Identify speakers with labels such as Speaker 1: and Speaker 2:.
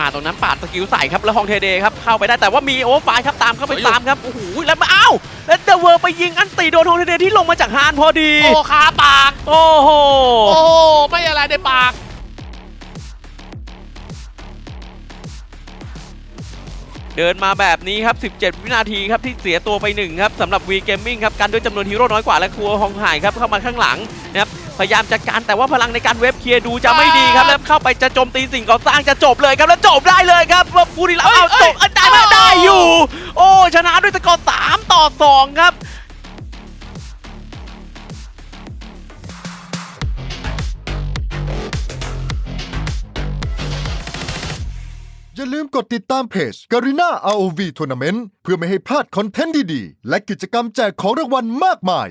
Speaker 1: มาตรงนั้นปาดสกิลใส่ครับแล้วฮองเทเดครับเข้าไปได้แต่ว่ามีโอเวอร์ไฟล์ครับตามเข้าไปตามครับโอ้โหแล้วมาอ้าวแล้วเดอะเวอร์ไปยิงอันตีโดนฮองเทเดที่ลงมาจากฮานพอดี
Speaker 2: โอ้คาปาก
Speaker 1: โอ้โห
Speaker 2: โอ้ไม่อะไรในปาก
Speaker 1: เดินมาแบบนี้ครับ 17 วินาทีครับที่เสียตัวไปหนึ่งครับสำหรับ V Gaming ครับ กันด้วยจำนวนฮีโร่น้อยกว่าและครัวฮองหายครับเข้ามาข้างหลังนะครับ พยายามจัดการแต่ว่าพลังในการเว็บเคลียร์ดูจะไม่ดีครับแล้วเข้าไปจะโจมตีสิ่งก่อสร้างจะจบเลยครับแล้วจบได้เลยครับว่าผู้ที่รับเอาจบเอ้ยได้ไหมได้อยู่ โอ้ชนะด้วยสกอร์3ต่อ 2 ครับ
Speaker 3: อย่าลืมกดติดตามเพจ Garena ROV Tournament เพื่อไม่ให้พลาดคอนเทนต์ดี ๆ และกิจกรรมแจกของรางวัลมากมาย